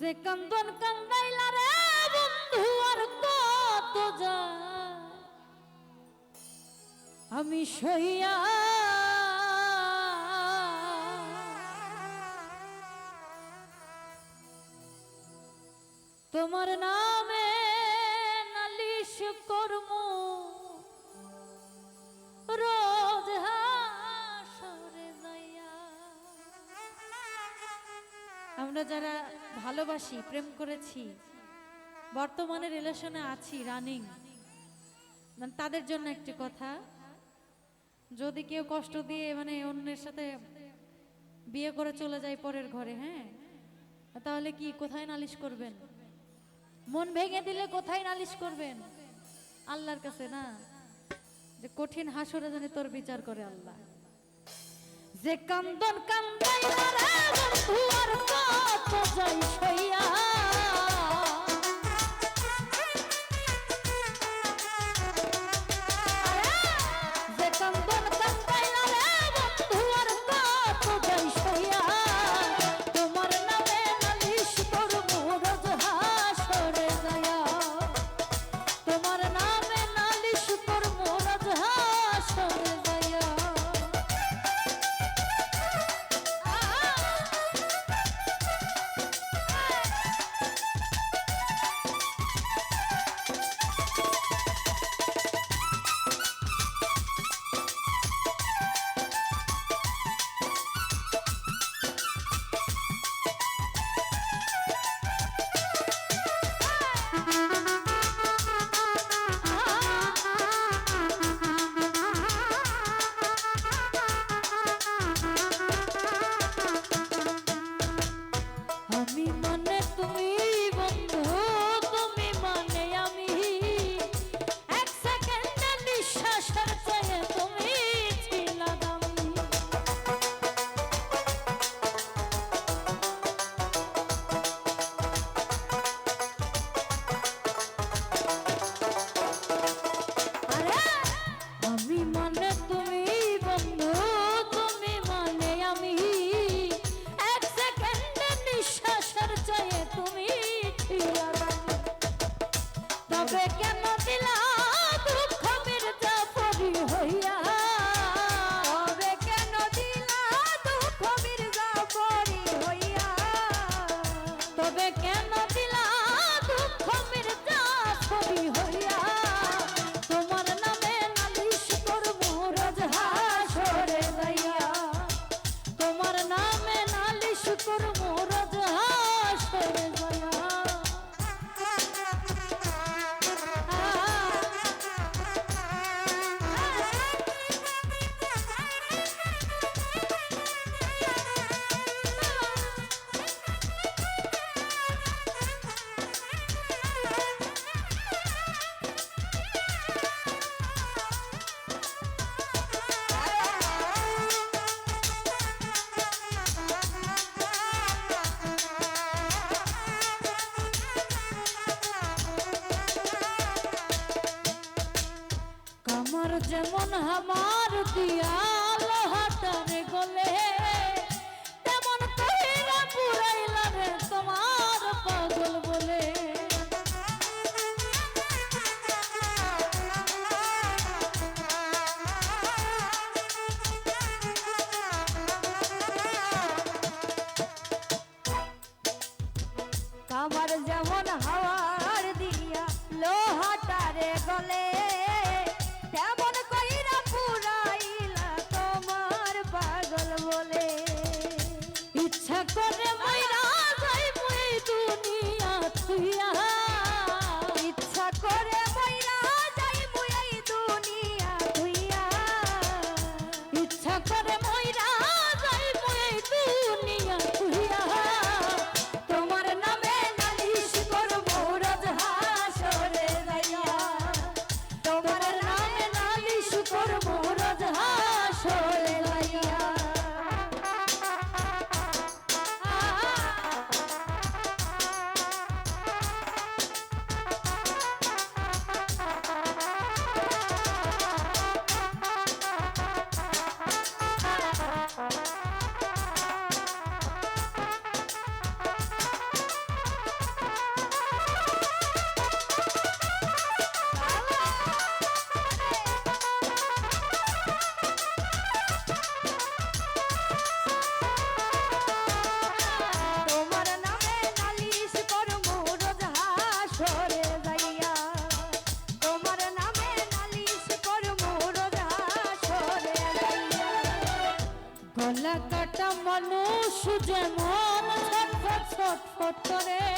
যে কান্দন কান্দাইলা রে বন্ধু আর কত যা আমি সইয়া তোমার নামে নালিশ কর্ম আমরা যারা ভালোবাসি, প্রেম করেছি, বর্তমানে রিলেশনে আছি, রানিং মানে তাদের জন্য একটি কথা, যদি কেউ কষ্ট দিয়ে মানে অন্যের সাথে বিয়ে করে চলে যায় পরের ঘরে হ্যাঁ? তাহলে কি কোথায় নালিশ করবেন? মন ভেঙে দিলে কোথায় নালিশ করবেন? আল্লাহর কাছে না? যে কঠিন হাসরে জানি তোর বিচার করে আল্লাহ। যে কান্দন কান্দাইলা আর বন্ধু আর কত যাই সইয়া যেমন আমার দিয়াল লোহাটারে গলে ছটফট করে